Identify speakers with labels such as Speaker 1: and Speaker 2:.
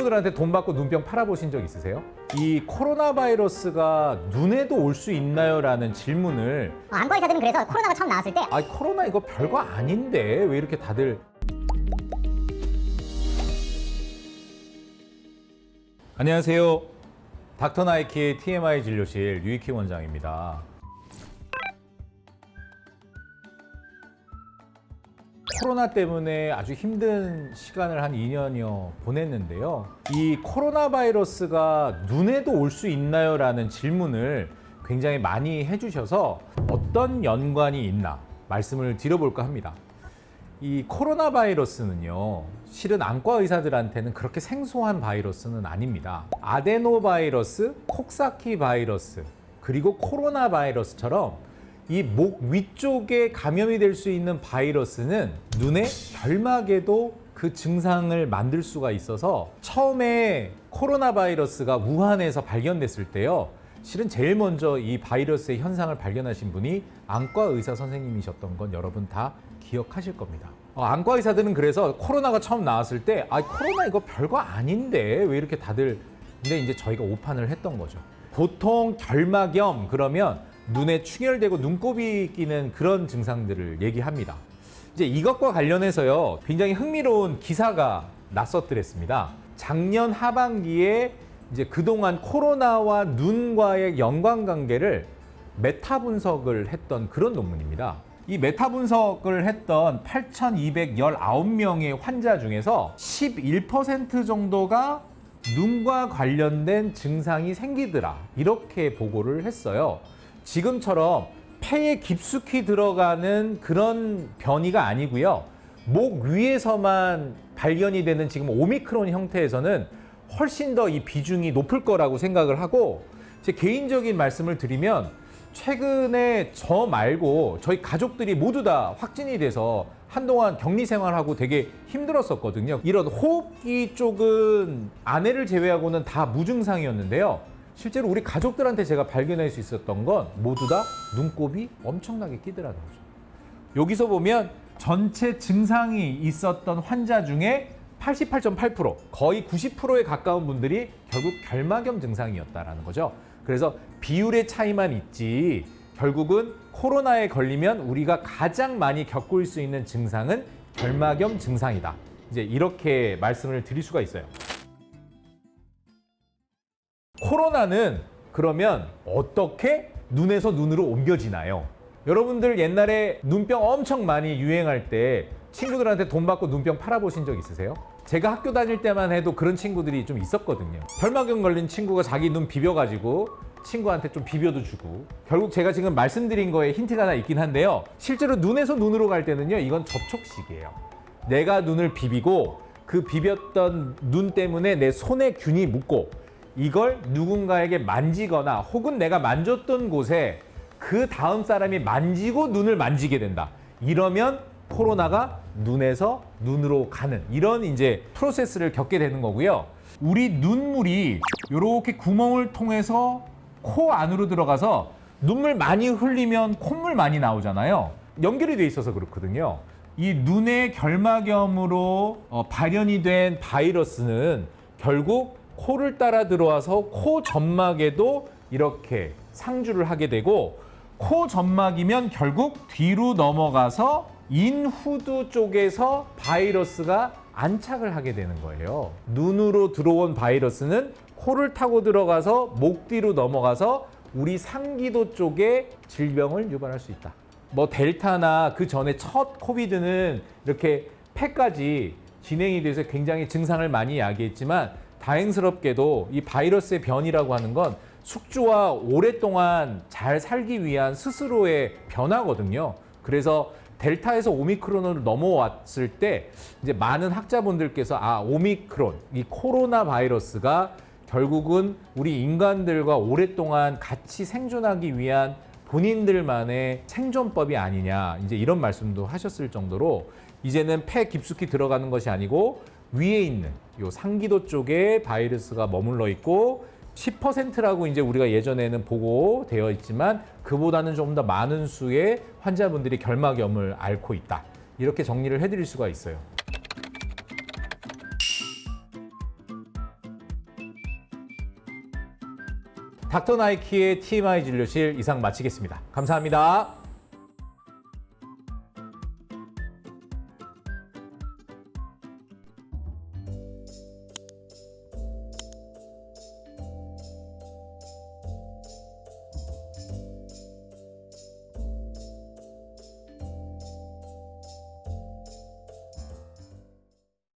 Speaker 1: 친구들한테 돈 받고 눈병 팔아보신 적 있으세요? 이 코로나 바이러스가 눈에도 올 수 있나요? 라는 질문을
Speaker 2: 어, 안과 의사들은 그래서 코로나가 처음 나왔을 때
Speaker 1: 아 코로나 이거 별거 아닌데 왜 이렇게 다들 안녕하세요 닥터 나이키의 TMI 진료실 유이키 원장입니다 코로나 때문에 아주 힘든 시간을 한 2년여 보냈는데요. 이 코로나 바이러스가 눈에도 올 수 있나요? 라는 질문을 굉장히 많이 해주셔서 어떤 연관이 있나 말씀을 드려볼까 합니다. 이 코로나 바이러스는요, 실은 안과 의사들한테는 그렇게 생소한 바이러스는 아닙니다. 아데노 바이러스, 콕사키 바이러스, 그리고 코로나 바이러스처럼 이 목 위쪽에 감염이 될 수 있는 바이러스는 눈의 결막에도 그 증상을 만들 수가 있어서 처음에 코로나 바이러스가 우한에서 발견됐을 때요. 실은 제일 먼저 이 바이러스의 현상을 발견하신 분이 안과 의사 선생님이셨던 건 여러분 다 기억하실 겁니다. 어, 안과 의사들은 그래서 코로나가 처음 나왔을 때, 아, 코로나 이거 별거 아닌데 왜 이렇게 다들 근데 이제 저희가 오판을 했던 거죠. 보통 결막염 그러면 눈에 충혈되고 눈곱이 끼는 그런 증상들을 얘기합니다. 이제 이것과 관련해서요, 굉장히 흥미로운 기사가 났었더랬습니다. 작년 하반기에 이제 그동안 코로나와 눈과의 연관 관계를 메타 분석을 했던 그런 논문입니다. 이 메타 분석을 했던 8,219명의 환자 중에서 11% 정도가 눈과 관련된 증상이 생기더라. 이렇게 보고를 했어요. 지금처럼 폐에 깊숙이 들어가는 그런 변이가 아니고요. 목 위에서만 발견이 되는 지금 오미크론 형태에서는 훨씬 더 이 비중이 높을 거라고 생각을 하고 제 개인적인 말씀을 드리면 최근에 저 말고 저희 가족들이 모두 다 확진이 돼서 한동안 격리 생활하고 되게 힘들었었거든요. 이런 호흡기 쪽은 아내를 제외하고는 다 무증상이었는데요. 실제로 우리 가족들한테 제가 발견할 수 있었던 건 모두 다 눈곱이 엄청나게 끼더라는 거죠. 여기서 보면 전체 증상이 있었던 환자 중에 88.8% 거의 90%에 가까운 분들이 결국 결막염 증상이었다라는 거죠. 그래서 비율의 차이만 있지 결국은 코로나에 걸리면 우리가 가장 많이 겪을 수 있는 증상은 결막염 증상이다. 이제 이렇게 말씀을 드릴 수가 있어요. 코로나는 그러면 어떻게 눈에서 눈으로 옮겨지나요? 여러분들 옛날에 눈병 엄청 많이 유행할 때 친구들한테 돈 받고 눈병 팔아보신 적 있으세요? 제가 학교 다닐 때만 해도 그런 친구들이 좀 있었거든요. 결막염 걸린 친구가 자기 눈 비벼가지고 친구한테 좀 비벼도 주고 결국 제가 지금 말씀드린 거에 힌트가 하나 있긴 한데요. 실제로 눈에서 눈으로 갈 때는요, 이건 접촉식이에요. 내가 눈을 비비고 그 비볐던 눈 때문에 내 손에 균이 묻고 이걸 누군가에게 만지거나 혹은 내가 만졌던 곳에 그 다음 사람이 만지고 눈을 만지게 된다. 이러면 코로나가 눈에서 눈으로 가는 이런 이제 프로세스를 겪게 되는 거고요. 우리 눈물이 이렇게 구멍을 통해서 코 안으로 들어가서 눈물 많이 흘리면 콧물 많이 나오잖아요. 연결이 돼 있어서 그렇거든요. 이 눈의 결막염으로 어, 발현이 된 바이러스는 결국 코를 따라 들어와서 코 점막에도 이렇게 상주를 하게 되고 코 점막이면 결국 뒤로 넘어가서 인후두 쪽에서 바이러스가 안착을 하게 되는 거예요. 눈으로 들어온 바이러스는 코를 타고 들어가서 목 뒤로 넘어가서 우리 상기도 쪽에 질병을 유발할 수 있다. 뭐 델타나 그 전에 첫 코비드는 이렇게 폐까지 진행이 돼서 굉장히 증상을 많이 야기했지만 다행스럽게도 이 바이러스의 변이라고 하는 건 숙주와 오랫동안 잘 살기 위한 스스로의 변화거든요. 그래서 델타에서 오미크론으로 넘어왔을 때 이제 많은 학자분들께서 아 오미크론 이 코로나 바이러스가 결국은 우리 인간들과 오랫동안 같이 생존하기 위한 본인들만의 생존법이 아니냐 이제 이런 말씀도 하셨을 정도로 이제는 폐 깊숙이 들어가는 것이 아니고 위에 있는 요 상기도 쪽에 바이러스가 머물러 있고 10%라고 이제 우리가 예전에는 보고 되어 있지만 그보다는 좀더 많은 수의 환자분들이 결막염을 앓고 있다. 이렇게 정리를 해드릴 수가 있어요. 닥터 나이키의 TMI 진료실 이상 마치겠습니다. 감사합니다.